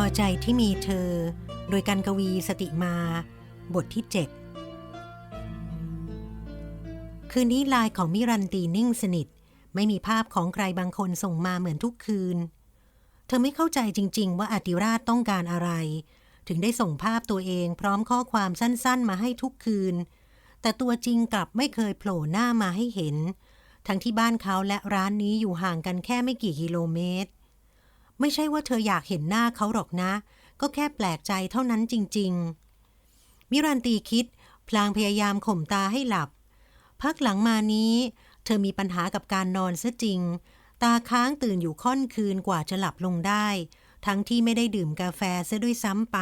อใจที่มีเธอ โดยการกวีสติมา บทที่ 7 คืนนี้ลายของมิรันตีนิ่งสนิท ไม่มีภาพของใครบางคนส่งมาเหมือนทุกคืน เธอไม่เข้าใจจริง ๆ ว่าอติราชต้องการอะไร ถึงได้ส่งภาพตัวเองพร้อมข้อความสั้น ๆ มาให้ทุกคืน แต่ตัวจริงกลับไม่เคยโผล่หน้ามาให้เห็น ทั้งที่บ้านเขาและร้านนี้อยู่ห่างกันแค่ไม่กี่กิโลเมตร ไม่ใช่ว่าเธออยากเห็นหน้าเขาหรอกนะ ก็แค่แปลกใจเท่านั้นจริง ๆ มิรันตีคิด พลางพยายามข่มตาให้หลับ พักหลังมานี้ เธอมีปัญหากับการนอนซะจริง ตาค้างตื่นอยู่ค่อนคืนกว่าจะหลับลงได้ ทั้งที่ไม่ได้ดื่มกาแฟซะด้วยซ้ำไป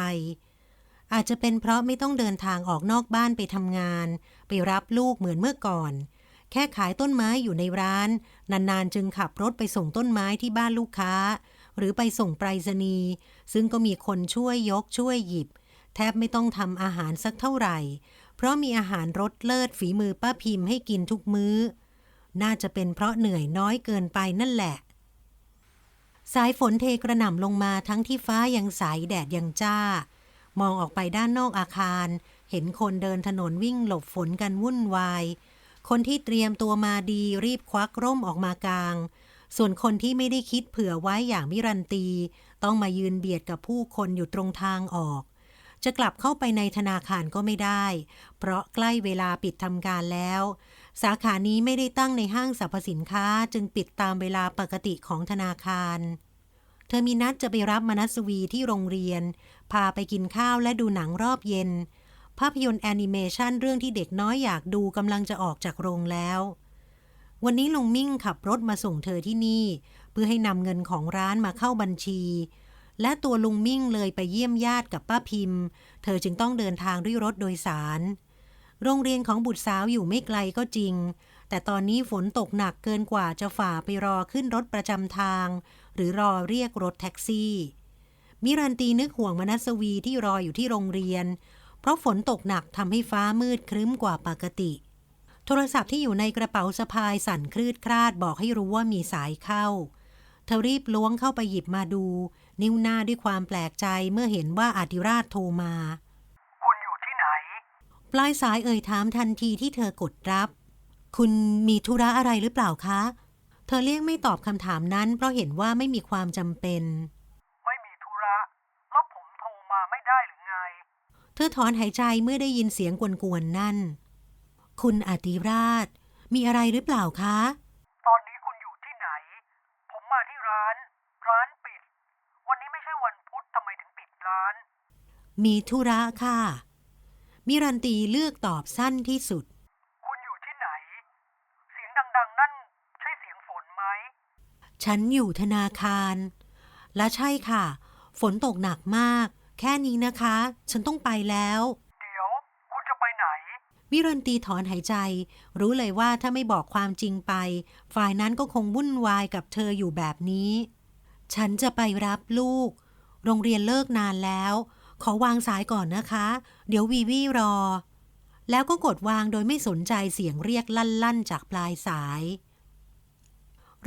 อาจจะเป็นเพราะไม่ต้องเดินทางออกนอกบ้านไปทำงาน ไปรับลูกเหมือนเมื่อก่อนแค่ขายต้นไม้อยู่ในร้าน นานๆ จึงขับรถไปส่งต้นไม้ที่บ้านลูกค้า หรือไปส่งไปรษณีย์ซึ่งก็มีคนช่วยยกช่วยหยิบ แทบไม่ต้องทำอาหารสักเท่าไหร่ เพราะมีอาหารรสเลิศฝีมือป้าพิมพ์ให้กินทุกมื้อ น่าจะเป็นเพราะเหนื่อยน้อยเกินไปนั่นแหละ สายฝนเทกระหน่ำลงมาทั้งที่ฟ้ายังใสแดดยังจ้า มองออกไปด้านนอกอาคาร เห็นคนเดินถนนวิ่งหลบฝนกันวุ่นวายคนที่เตรียมตัวมาดีรีบควักร่มออกมากลาง ส่วนคนที่ไม่ได้คิดเผื่อไว้อย่างมิรันตี ต้องมายืนเบียดกับผู้คนอยู่ตรงทางออก จะกลับเข้าไปในธนาคารก็ไม่ได้ เพราะใกล้เวลาปิดทำการแล้ว สาขานี้ไม่ได้ตั้งในห้างสรรพสินค้าจึงปิดตามเวลาปกติของธนาคาร เธอมีนัดจะไปรับมนัสวีที่โรงเรียน พาไปกินข้าวและดูหนังรอบเย็น ภาพยนตร์แอนิเมชันเรื่องที่เด็กน้อยอยากดูกำลังจะออกจากโรงแล้ว วันนี้ลุงมิ่งขับรถมาส่งเธอที่นี่ เพื่อให้นำเงินของร้านมาเข้าบัญชี และตัวลุงมิ่งเลยไปเยี่ยมญาติกับป้าพิมพ์ เธอจึงต้องเดินทางด้วยรถโดยสาร โรงเรียนของบุตรสาวอยู่ไม่ไกลก็จริง แต่ตอนนี้ฝนตกหนักเกินกว่าจะฝ่าไปรอขึ้นรถประจำทาง หรือรอเรียกรถแท็กซี่ มิรันตีนึกห่วงมนัสวีที่รออยู่ที่โรงเรียน เพราะฝนตกหนักทำให้ฟ้ามืดครึ้มกว่าปกติ โทรศัพท์ที่อยู่ในกระเป๋าสะพายสั่นคลืดคลาดบอกให้รู้ว่ามีสายเข้า เธอรีบล้วงเข้าไปหยิบมาดู นิ้วหน้าด้วยความแปลกใจเมื่อเห็นว่าอาติราชโทรมา คุณอยู่ที่ไหน ปลายสายเอ่ยถามทันทีที่เธอกดรับ คุณมีธุระอะไรหรือเปล่าคะ เธอเลี่ยงไม่ตอบคำถามนั้น เพราะเห็นว่าไม่มีความจำเป็นไม่มีธุระแล้วผมโทรมาไม่ได้หรือไง เธอถอนหายใจเมื่อได้ยินเสียงกวนๆนั่น คุณอาติราช มีอะไรหรือเปล่าคะ ตอนนี้คุณอยู่ที่ไหน ผมมาที่ร้าน ร้านปิด วันนี้ไม่ใช่วันพุธทำไมถึงปิดร้าน มีธุระค่ะ มิรันตีเลือกตอบสั้นที่สุด คุณอยู่ที่ไหน เสียงดัง ๆ นั่น ใช่เสียงฝนไหม ฉันอยู่ธนาคาร และใช่ค่ะ ฝนตกหนักมาก แค่นี้นะคะ ฉันต้องไปแล้ว เดี๋ยว คุณจะไปไหน วิรันตีถอนหายใจ รู้เลยว่าถ้าไม่บอกความจริงไป ฝ่ายนั้นก็คงวุ่นวายกับเธออยู่แบบนี้ ฉันจะไปรับลูก โรงเรียนเลิกนานแล้ว ขอวางสายก่อนนะคะ เดี๋ยววีวีรอ แล้วก็กดวางโดยไม่สนใจเสียงเรียกลั่น ๆ จากปลายสาย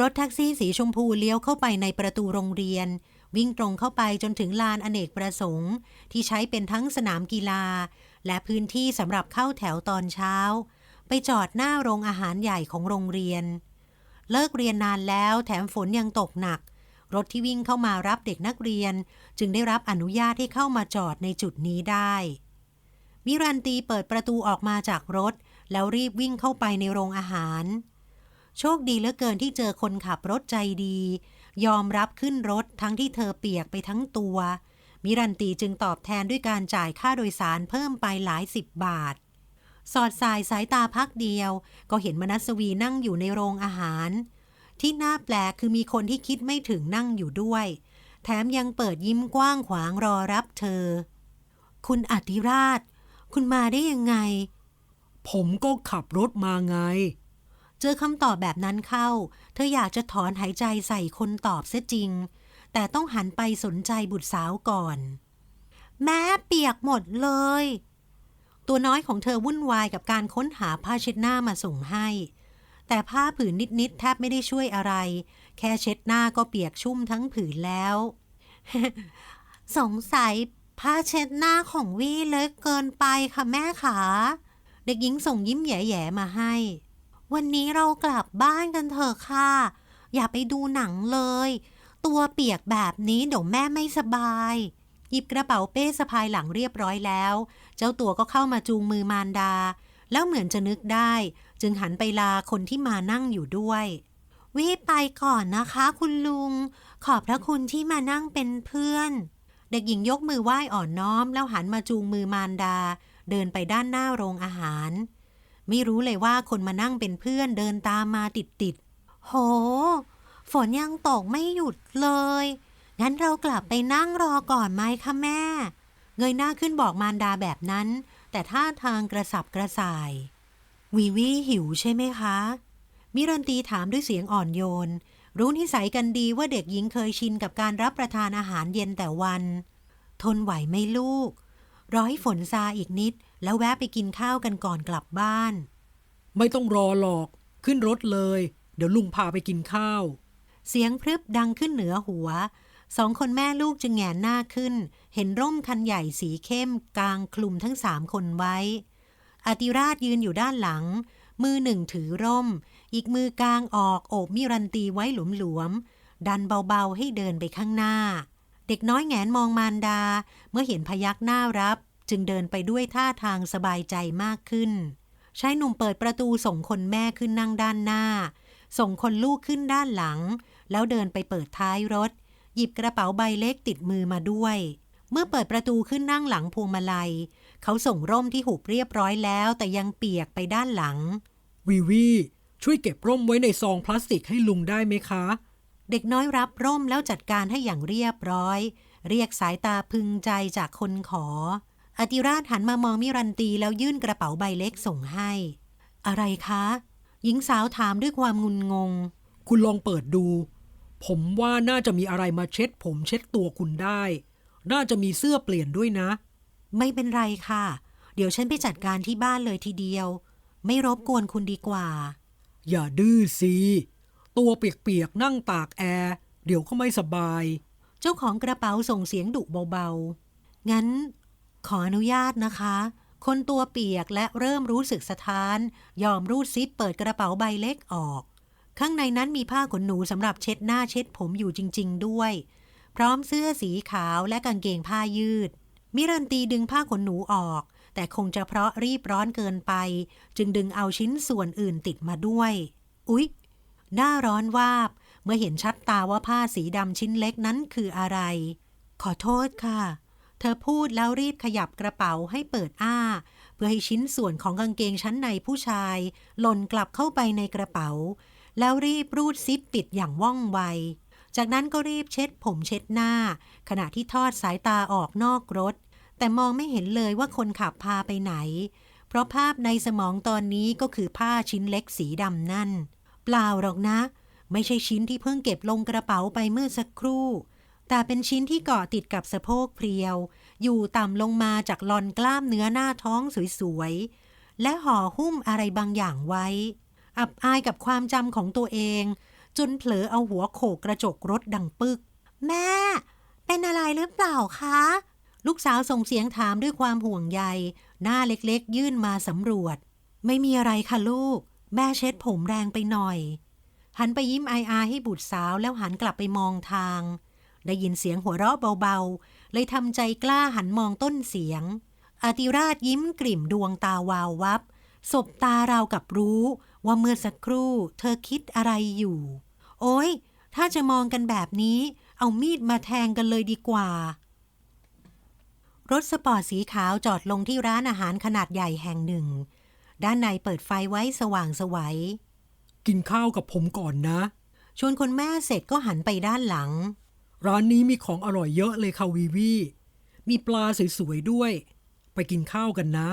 รถแท็กซี่สีชมพูเลี้ยวเข้าไปในประตูโรงเรียนวิ่งตรงเข้าไปจนถึงลานอเนกประสงค์ ที่ใช้เป็นทั้งสนามกีฬา และพื้นที่สำหรับเข้าแถวตอนเช้า ไปจอดหน้าโรงอาหารใหญ่ของโรงเรียน เลิกเรียนนานแล้วแถมฝนยังตกหนัก รถที่วิ่งเข้ามารับเด็กนักเรียน จึงได้รับอนุญาตให้เข้ามาจอดในจุดนี้ได้ มิรันตีเปิดประตูออกมาจากรถ แล้วรีบวิ่งเข้าไปในโรงอาหาร โชคดีเหลือเกินที่เจอคนขับรถใจดี ยอมรับขึ้นรถทั้งที่เธอเปียกไปทั้งตัว มิรันตีจึงตอบแทนด้วยการจ่ายค่าโดยสารเพิ่มไปหลายสิบบาท สอดสายสายตาพักเดียว ก็เห็นมนัสวีนั่งอยู่ในโรงอาหาร ที่น่าแปลกคือมีคนที่คิดไม่ถึงนั่งอยู่ด้วย แถมยังเปิดยิ้มกว้างขวางรอรับเธอ คุณอติราช คุณมาได้ยังไง ผมก็ขับรถมาไง เจอคำตอบแบบนั้นเข้า เธออยากจะถอนหายใจใส่คนตอบเสียจริง แต่ต้องหันไปสนใจบุตรสาวก่อน แม่เปียกหมดเลย ตัวน้อยของเธอวุ่นวายกับการค้นหาผ้าเช็ดหน้ามาส่งให้ แต่ผ้าผืนนิดๆแทบไม่ได้ช่วยอะไร แค่เช็ดหน้าก็เปียกชุ่มทั้งผืนแล้ว สงสัยผ้าเช็ดหน้าของวี่เล็กเกินไปค่ะแม่ขาเด็กหญิงส่งยิ้มแย่ๆมาให้ วันนี้เรากลับบ้านกันเถอะค่ะ อย่าไปดูหนังเลย ตัวเปียกแบบนี้เดี๋ยวแม่ไม่สบาย หยิบกระเป๋าเป้สะพายหลังเรียบร้อยแล้ว เจ้าตัวก็เข้ามาจูงมือมารดา แล้วเหมือนจะนึกได้ จึงหันไปลาคนที่มานั่งอยู่ด้วยวิไปก่อนนะคะคุณลุง ขอบพระคุณที่มานั่งเป็นเพื่อน เด็กหญิงยกมือไหว้อ่อนน้อม แล้วหันมาจูงมือมารดา เดินไปด้านหน้าโรงอาหาร ไม่รู้เลยว่าคนมานั่งเป็นเพื่อนเดินตามมาติดติดๆโห ฝนยังตกไม่หยุดเลย งั้นเรากลับไปนั่งรอก่อนไหมคะแม่ เงยหน้าขึ้นบอกมารดาแบบนั้น แต่ท่าทางกระสับกระส่าย วีวีหิวใช่ไหมคะ มิรันตีถามด้วยเสียงอ่อนโยน รู้นิสัยกันดีว่าเด็กหญิงเคยชินกับการรับประทานอาหารเย็นแต่วัน ทนไหวไหมลูกรอให้ฝนซาอีกนิด แล้วแวะไปกินข้าวกันก่อนกลับบ้าน ไม่ต้องรอหรอก ขึ้นรถเลย เดี๋ยวลุงพาไปกินข้าว เสียงพรึบดังขึ้นเหนือหัว สองคนแม่ลูกจึงแหงนหน้าขึ้น เห็นร่มคันใหญ่สีเข้มกลางคลุมทั้งสามคนไว้ อติราชยืนอยู่ด้านหลัง มือหนึ่งถือร่ม อีกมือกลางออกโอบมิรันตีไว้หลวมๆ ดันเบาๆให้เดินไปข้างหน้า เด็กน้อยแงนมองมารดา เมื่อเห็นพยักหน้ารับ จึงเดินไปด้วยท่าทางสบายใจมากขึ้นชายหนุ่มเปิดประตูส่งคนแม่ขึ้นนั่งด้านหน้า ส่งคนลูกขึ้นด้านหลัง แล้วเดินไปเปิดท้ายรถ หยิบกระเป๋าใบเล็กติดมือมาด้วย เมื่อเปิดประตูขึ้นนั่งหลังพวงมาลัย เขาส่งร่มที่หุบเรียบร้อยแล้ว แต่ยังเปียกไปด้านหลังวีวีช่วยเก็บร่มไว้ในซองพลาสติกให้ลุงได้ไหมคะ เด็กน้อยรับร่มแล้วจัดการให้อย่างเรียบร้อย เรียกสายตาพึงใจจากคนขอ อติราชหันมามองมิรันตีแล้วยื่นกระเป๋าใบเล็กส่งให้ อะไรคะ หญิงสาวถามด้วยความงุนงง คุณลองเปิดดู ผมว่าน่าจะมีอะไรมาเช็ด ผมเช็ดตัวคุณได้ น่าจะมีเสื้อเปลี่ยนด้วยนะ ไม่เป็นไรค่ะ เดี๋ยวฉันไปจัดการที่บ้านเลยทีเดียว ไม่รบกวนคุณดีกว่า อย่าดื้อสิตัวเปียกๆนั่งตากแอร์ เดี๋ยวก็ไม่สบาย เจ้าของกระเป๋าส่งเสียงดุเบาๆ งั้น ขออนุญาตนะคะ คนตัวเปียกและเริ่มรู้สึกสะท้าน ยอมรูดซิปเปิดกระเป๋าใบเล็กออก ข้างในนั้นมีผ้าขนหนูสำหรับเช็ดหน้าเช็ดผมอยู่จริง ๆ ด้วย พร้อมเสื้อสีขาวและกางเกงผ้ายืด มิรันตีดึงผ้าขนหนูออก แต่คงจะเพราะรีบร้อนเกินไป จึงดึงเอาชิ้นส่วนอื่นติดมาด้วย อุ๊ย หน้าร้อนวาบ เมื่อเห็นชัดตาว่าผ้าสีดำชิ้นเล็กนั้นคืออะไร ขอโทษค่ะ เธอพูดแล้วรีบขยับกระเป๋าให้เปิดอ้า เพื่อให้ชิ้นส่วนของกางเกงชั้นในผู้ชาย หล่นกลับเข้าไปในกระเป๋า แล้วรีบรูดซิปปิดอย่างว่องไว จากนั้นก็รีบเช็ดผมเช็ดหน้า ขณะที่ทอดสายตาออกนอกรถ แต่มองไม่เห็นเลยว่าคนขับพาไปไหน เพราะภาพในสมองตอนนี้ก็คือผ้าชิ้นเล็กสีดำนั่น เปล่าหรอกนะ ไม่ใช่ชิ้นที่เพิ่งเก็บลงกระเป๋าไปเมื่อสักครู่ แต่เป็นชิ้นที่เกาะติดกับสะโพกเพรียว อยู่ต่ำลงมาจากลอนกล้ามเนื้อหน้าท้องสวยๆและห่อหุ้มอะไรบางอย่างไว้ อับอายกับความจำของตัวเอง จนเผลอเอาหัวโขกกระจกรถดังปึก แม่ เป็นอะไรหรือเปล่าคะ ลูกสาวส่งเสียงถามด้วยความห่วงใย หน้าเล็กๆ ยื่นมาสำรวจ ไม่มีอะไรค่ะลูก แม่เช็ดผมแรงไปหน่อย หันไปยิ้มไออาให้บุตรสาวแล้วหันกลับไปมองทาง ได้ยินเสียงหัวเราะเบาๆ เลยทำใจกล้าหันมองต้นเสียงอติราชยิ้มกลิ่มดวงตาวาววับ สบตาราวกับรู้ ว่าเมื่อสักครู่เธอคิดอะไรอยู่ โอ้ย ถ้าจะมองกันแบบนี้ เอามีดมาแทงกันเลยดีกว่า รถสปอร์ตสีขาวจอดลงที่ร้านอาหารขนาดใหญ่แห่งหนึ่ง ด้านในเปิดไฟไว้สว่างสวัย กินข้าวกับผมก่อนนะ ชวนคนแม่เสร็จก็หันไปด้านหลัง ร้านนี้มีของอร่อยเยอะเลยค่ะวีวีมีปลาสวยๆด้วย ไปกินข้าวกันนะ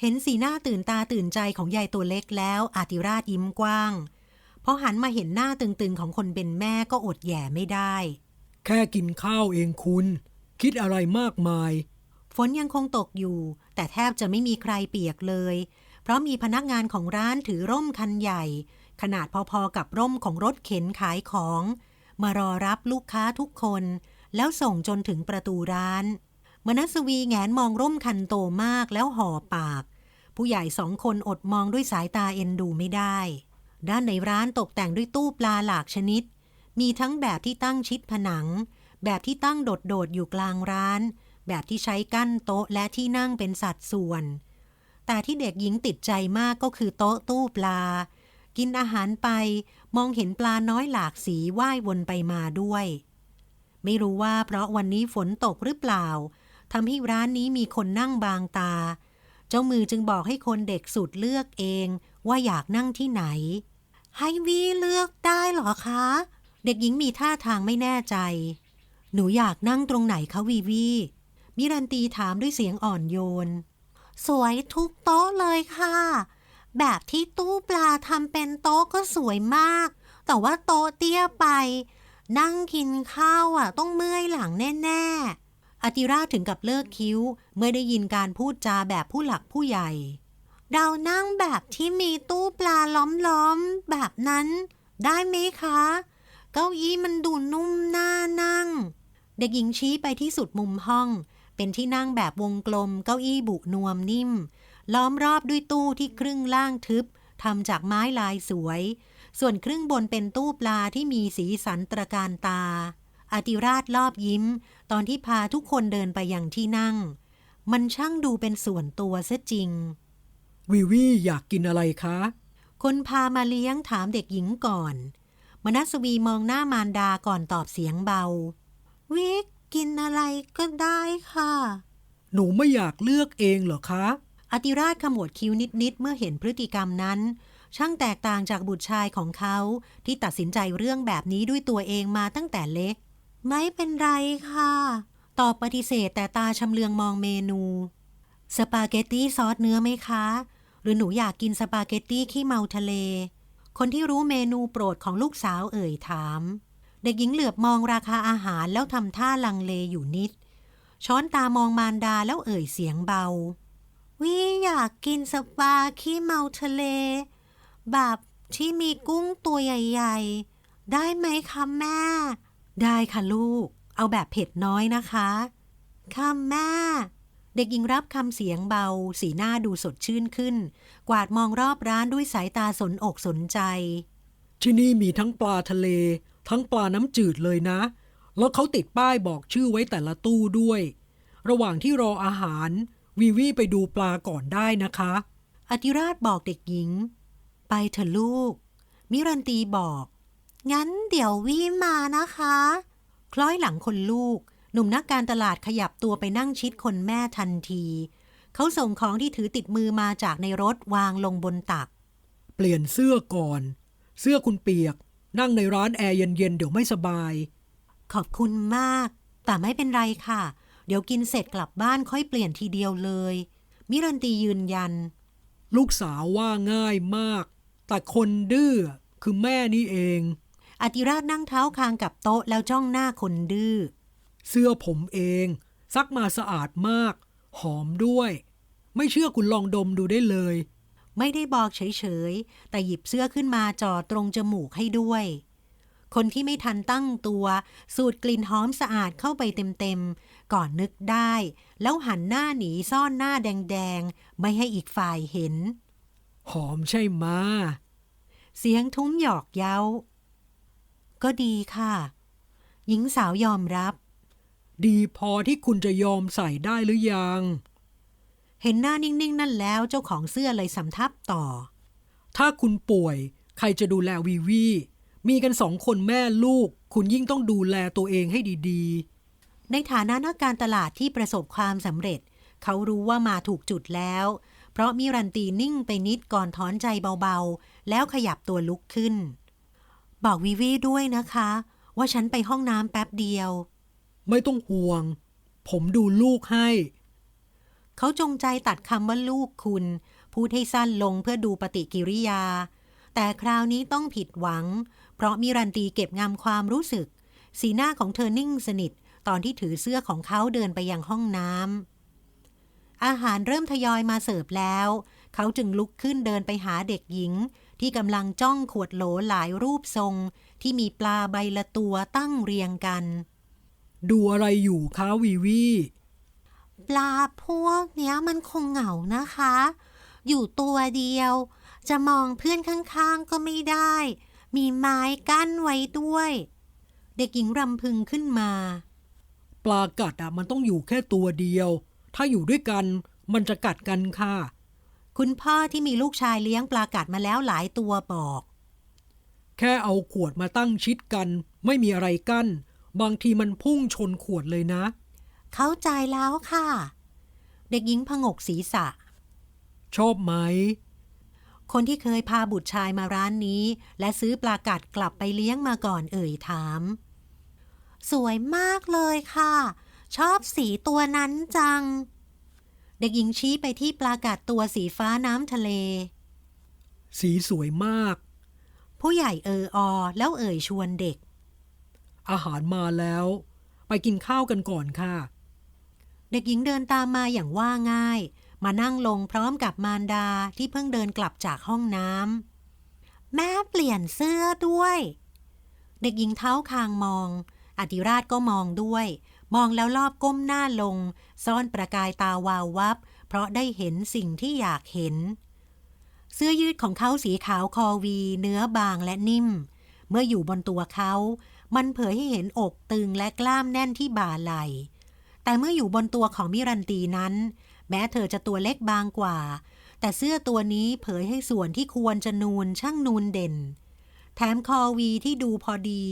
เห็นสีหน้าตื่นตาตื่นใจของยายตัวเล็กแล้วอาติราชยิ้มกว้างพอหันมาเห็นหน้าตึงๆของคนเป็นแม่ก็อดแย่ไม่ได้ แค่กินข้าวเองคุณ คิดอะไรมากมาย ฝนยังคงตกอยู่ แต่แทบจะไม่มีใครเปียกเลย เพราะมีพนักงานของร้านถือร่มคันใหญ่ ขนาดพอๆกับร่มของรถเข็นขายของ มารอรับลูกค้าทุกคน แล้วส่งจนถึงประตูร้าน มนัสวีแงนมองร่มคันโตมากแล้วห่อปาก ผู้ใหญ่สองคนอดมองด้วยสายตาเอ็นดูไม่ได้ ด้านในร้านตกแต่งด้วยตู้ปลาหลากชนิด มีทั้งแบบที่ตั้งชิดผนัง แบบที่ตั้งโดดๆอยู่กลางร้าน แบบที่ใช้กั้นโต๊ะและที่นั่งเป็นสัดส่วน แต่ที่เด็กหญิงติดใจมากก็คือโต๊ะตู้ปลา กินอาหารไปมองเห็นปลาน้อยหลากสีว่ายวนไปมาด้วย ไม่รู้ว่าเพราะวันนี้ฝนตกหรือเปล่า ทำให้ร้านนี้มีคนนั่งบางตา เจ้ามือจึงบอกให้คนเด็กสุดเลือกเองว่าอยากนั่งที่ไหน ให้วีเลือกได้หรอคะ เด็กหญิงมีท่าทางไม่แน่ใจ หนูอยากนั่งตรงไหนคะวีวีมิรันตีถามด้วยเสียงอ่อนโยน สวยทุกโต๊ะเลยค่ะ แบบที่ตู้ปลาทำเป็นโต๊ะก็สวยมาก แต่ว่าโต๊ะเตี้ยไป นั่งกินข้าวอะ ต้องเมื่อยหลังแน่ ๆ อติราถึงกับเลิกคิ้ว เมื่อได้ยินการพูดจาแบบผู้หลักผู้ใหญ่ เรานั่งแบบที่มีตู้ปลาล้อมๆ แบบนั้นได้ไหมคะ เก้าอี้มันดูนุ่มน่านั่ง เด็กหญิงชี้ไปที่สุดมุมห้อง เป็นที่นั่งแบบวงกลม เก้าอี้บุนวมนิ่ม ล้อมรอบด้วยตู้ที่ครึ่งล่างทึบทำจากไม้ลายสวย ส่วนครึ่งบนเป็นตู้ปลาที่มีสีสันตระการตา อติราชรอบยิ้ม ตอนที่พาทุกคนเดินไปยังที่นั่ง มันช่างดูเป็นส่วนตัวซะจริง วิวีอยากกินอะไรคะ คนพามาเลี้ยงถามเด็กหญิงก่อน มนัสวีมองหน้ามารดาก่อนตอบเสียงเบา วิกกินอะไรก็ได้ค่ะ หนูไม่อยากเลือกเองเหรอคะ อติราชขมวดคิ้วนิดๆเมื่อเห็นพฤติกรรมนั้น ช่างแตกต่างจากบุตรชายของเขาที่ตัดสินใจเรื่องแบบนี้ด้วยตัวเองมาตั้งแต่เล็ก ไม่เป็นไรค่ะ ตอบปฏิเสธแต่ตาชำเลืองมองเมนู สปาเกตตี้ซอสเนื้อไหมคะ หรือหนูอยากกินสปาเกตตี้ขี้เมาทะเล คนที่รู้เมนูโปรดของลูกสาวเอ่ยถาม เด็กหญิงเหลือบมองราคาอาหารแล้วทำท่าลังเลอยู่นิด ช้อนตามองมารดาแล้วเอ่ยเสียงเบา วิอยากกินสปาขี้เมาทะเล แบบที่มีกุ้งตัวใหญ่ ๆ ได้ไหมคะแม่ ได้ค่ะลูก เอาแบบเผ็ดน้อยนะคะ ค่ะแม่ เด็กหญิงรับคำเสียงเบา สีหน้าดูสดชื่นขึ้น กวาดมองรอบร้านด้วยสายตาสนอกสนใจ ที่นี่มีทั้งปลาทะเล ทั้งปลาน้ำจืดเลยนะ แล้วเขาติดป้ายบอกชื่อไว้แต่ละตู้ด้วย ระหว่างที่รออาหาร วีวีไปดูปลาก่อนได้นะคะ อธิราชบอกเด็กหญิง ไปเถอะลูก มิรันตีบอก งั้นเดี๋ยววิมานะคะ คล้อยหลังคนลูก หนุ่มนักการตลาดขยับตัวไปนั่งชิดคนแม่ทันที เขาส่งของที่ถือติดมือมาจากในรถวางลงบนตัก เปลี่ยนเสื้อก่อน เสื้อคุณเปียก นั่งในร้านแอร์เย็นๆเดี๋ยวไม่สบาย ขอบคุณมาก แต่ไม่เป็นไรค่ะ เดี๋ยวกินเสร็จกลับบ้านค่อยเปลี่ยนทีเดียวเลย มิรันตียืนยัน ลูกสาวว่าง่ายมาก แต่คนดื้อคือแม่นี่เอง อติราชนั่งเท้าคางกับโต๊ะแล้วจ้องหน้าคนดื้อ เสื้อผมเอง ซักมาสะอาดมาก หอมด้วย ไม่เชื่อคุณลองดมดูได้เลย ไม่ได้บอกเฉยๆ แต่หยิบเสื้อขึ้นมาจ่อตรงจมูกให้ด้วย คนที่ไม่ทันตั้งตัว สูดกลิ่นหอมสะอาดเข้าไปเต็มๆ ก่อนนึกได้ แล้วหันหน้าหนีซ่อนหน้าแดงๆ ไม่ให้อีกฝ่ายเห็น หอมใช่ไหมะเสียงทุ้มหยอกเย้า ก็ดีค่ะ หญิงสาวยอมรับ ดีพอที่คุณจะยอมใส่ได้หรือยัง เห็นหน้านิ่ง ๆ นั่นแล้วเจ้าของเสื้อเลยสำทับต่อ ถ้าคุณป่วย ใครจะดูแลวีวี มีกันสองคนแม่ลูก คุณยิ่งต้องดูแลตัวเองให้ดีๆ ในฐานะนักการตลาดที่ประสบความสำเร็จ เขารู้ว่ามาถูกจุดแล้ว เพราะมิรันตีนิ่งไปนิดก่อนถอนใจเบาๆ แล้วขยับตัวลุกขึ้น บอกวิวีด้วยนะคะ ว่าฉันไปห้องน้ำแป๊บเดียว ไม่ต้องห่วง ผมดูลูกให้ เขาจงใจตัดคำว่าลูกคุณ พูดให้สั้นลงเพื่อดูปฏิกิริยา แต่คราวนี้ต้องผิดหวัง เพราะมิรันตีเก็บงำความรู้สึก สีหน้าของเธอนิ่งสนิท ตอนที่ถือเสื้อของเขาเดินไปยังห้องน้ำอาหารเริ่มทยอยมาเสิร์ฟแล้ว เขาจึงลุกขึ้นเดินไปหาเด็กหญิง ที่กำลังจ้องขวดโหลหลายรูปทรง ที่มีปลาใบละตัวตั้งเรียงกัน ดูอะไรอยู่คะวีวีปลาพวกเนี้ยมันคงเหงานะคะ อยู่ตัวเดียว จะมองเพื่อนข้างๆก็ไม่ได้ มีไม้กั้นไว้ด้วย เด็กหญิงรำพึงขึ้นมา ปลากัดอะมันต้องอยู่แค่ตัวเดียว ถ้าอยู่ด้วยกันมันจะกัดกันค่ะ คุณพ่อที่มีลูกชายเลี้ยงปลากัดมาแล้วหลายตัวบอก แค่เอาขวดมาตั้งชิดกัน ไม่มีอะไรกั้น บางทีมันพุ่งชนขวดเลยนะ เข้าใจแล้วค่ะ เด็กหญิงผงกศีรษะ ชอบไหม คนที่เคยพาบุตรชายมาร้านนี้ และซื้อปลากัดกลับไปเลี้ยงมาก่อนเอ่ยถาม สวยมากเลยค่ะ ชอบสีตัวนั้นจัง เด็กหญิงชี้ไปที่ปลากัดตัวสีฟ้าน้ำทะเล สีสวยมาก ผู้ใหญ่เอออแล้วเอ่ยชวนเด็ก อาหารมาแล้ว ไปกินข้าวกันก่อนค่ะ เด็กหญิงเดินตามมาอย่างว่าง่าย มานั่งลงพร้อมกับมารดาที่เพิ่งเดินกลับจากห้องน้ำแม่เปลี่ยนเสื้อด้วย เด็กหญิงเท้าคางมอง อธิราชก็มองด้วย มองแล้วรอบก้มหน้าลง ซ่อนประกายตาวาววับ เพราะได้เห็นสิ่งที่อยากเห็น เสื้อยืดของเขาสีขาวคอวี เนื้อบางและนิ่ม เมื่ออยู่บนตัวเขา มันเผยให้เห็นอกตึงและกล้ามแน่นที่บ่าไหล่ แต่เมื่ออยู่บนตัวของมิรันตีนั้น แม้เธอจะตัวเล็กบางกว่า แต่เสื้อตัวนี้เผยให้ส่วนที่ควรจะนูนช่างนูนเด่น แถมคอวีที่ดูพอดี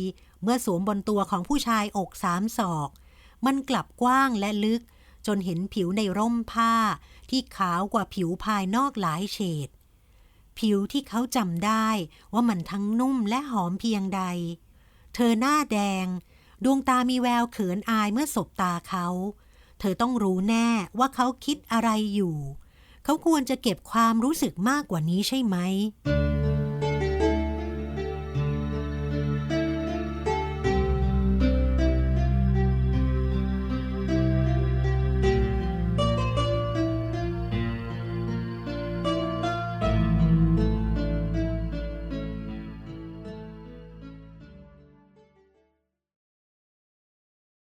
เมื่อสวมบนตัวของผู้ชายอกสามศอก มันกลับกว้างและลึก จนเห็นผิวในร่มผ้า ที่ขาวกว่าผิวภายนอกหลายเฉด ผิวที่เขาจำได้ว่ามันทั้งนุ่มและหอมเพียงใด เธอหน้าแดง ดวงตามีแววเขินอายเมื่อสบตาเขา เธอต้องรู้แน่ว่าเขาคิดอะไรอยู่ เขาควรจะเก็บความรู้สึกมากกว่านี้ใช่ไหม